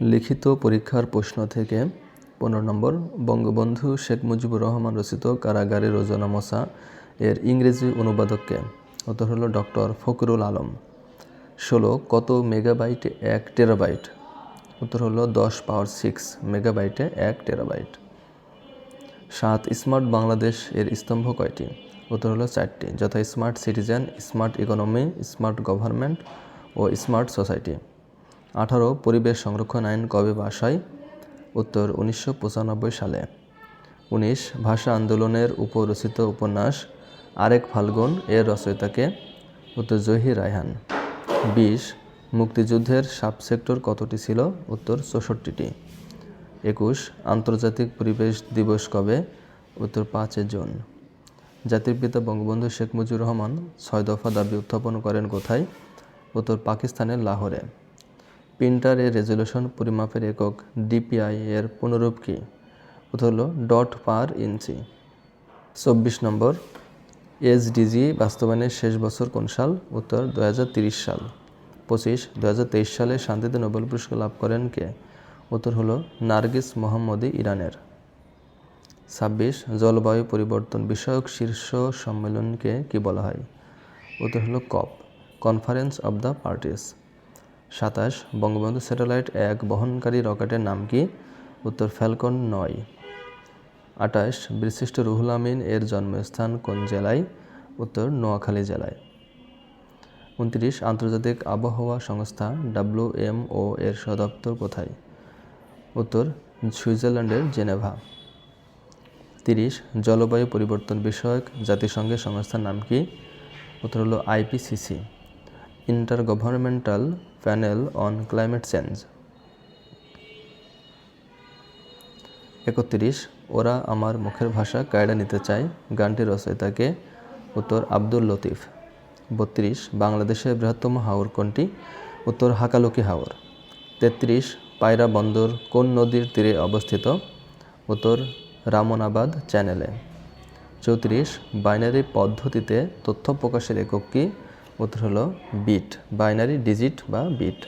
লিখিত পরীক্ষার প্রশ্ন থেকে পনেরো নম্বর, বঙ্গবন্ধু শেখ মুজিবুর রহমান রচিত কারাগারে রোজানা মশা এর ইংরেজি অনুবাদককে। উত্তর হলো ডক্টর ফকরুল আলম। ষোলো, কত মেগাবাইটে এক টেরাবাইট? উত্তর হলো দশ পাওয়ার সিক্স মেগাবাইটে এক টেরাবাইট। সাত, স্মার্ট বাংলাদেশ এর স্তম্ভ কয়টি? উত্তর হলো চারটি। যথা smart citizen, smart economy, smart government ও স্মার্ট সোসাইটি। আঠারো পরিবেশ সংরক্ষণ আইন কবে পাস হয়? উত্তর উনিশশো পঁচানব্বই সালে। উনিশ, ভাষা আন্দোলনের উপর রচিত উপন্যাস আরেক ফাল্গুন এর রচয়িতাকে। উত্তর জহির রায়হান। বিশ, মুক্তিযুদ্ধের সাবসেক্টর কতটি ছিল? উত্তর চৌষট্টিটি। একুশ, আন্তর্জাতিক পরিবেশ দিবস কবে? উত্তর পাঁচে জুন। জাতির পিতা বঙ্গবন্ধু শেখ মুজিবুর রহমান ছয় দফা দাবি উত্থাপন করেন কোথায়? উত্তর পাকিস্তানের লাহোরে। প্রিন্টার এর রেজলিউশন পরিমাপের একক ডিপিআই এর পুনরূপ কী? উত্তর হলো, ডট পার ইঞ্চি। চব্বিশ নম্বর, এসডিজি বাস্তবায়নের শেষ বছর কোন সাল? উত্তর দু সাল। পঁচিশ দু সালে শান্তিতে নোবেল পুরস্কার লাভ করেন কে? উত্তর হলো, নার্গিস মোহাম্মদী ইরানের। ছাব্বিশ, জলবায়ু পরিবর্তন বিষয়ক শীর্ষ সম্মেলনকে কি বলা হয়? উত্তর হলো, COP, conference of the parties. সাতাশ, বঙ্গবন্ধু স্যাটেলাইট এক বহনকারী রকেটের নাম কি? উত্তর, ফ্যালকন নয়। আটাশ বিশিষ্ট রুহুল আমিন এর জন্মস্থান কোন জেলায়? উত্তর, নোয়াখালী জেলায়। উনত্রিশ, আন্তর্জাতিক আবহাওয়া সংস্থা ডাব্লিউএমও এর সদপ্তর কোথায়? উত্তর, সুইজারল্যান্ডের জেনেভা। তিরিশ, জলবায়ু পরিবর্তন বিষয়ক জাতিসংঘের সংস্থার নাম কি? উত্তর হলো IPCC. Intergovernmental panel on climate change একত্রিশ, ওরা আমার মুখের ভাষা কায়দা নিতে চায়। গানটি রচয়িতাকে উত্তর আব্দুল লতিফ। বত্রিশ, বাংলাদেশের বৃহত্তম হাওর কোনটি? উত্তর হাকালুকি হাওর। তেত্রিশ, পায়রা বন্দর কোন নদীর তীরে অবস্থিত? উত্তর রামনাবাদ চ্যানেলে চৌত্রিশ, বাইনারি পদ্ধতিতে তথ্য প্রকাশের একক কি? উত্তর হলো বিট বাইনারি ডিজিট বা বিট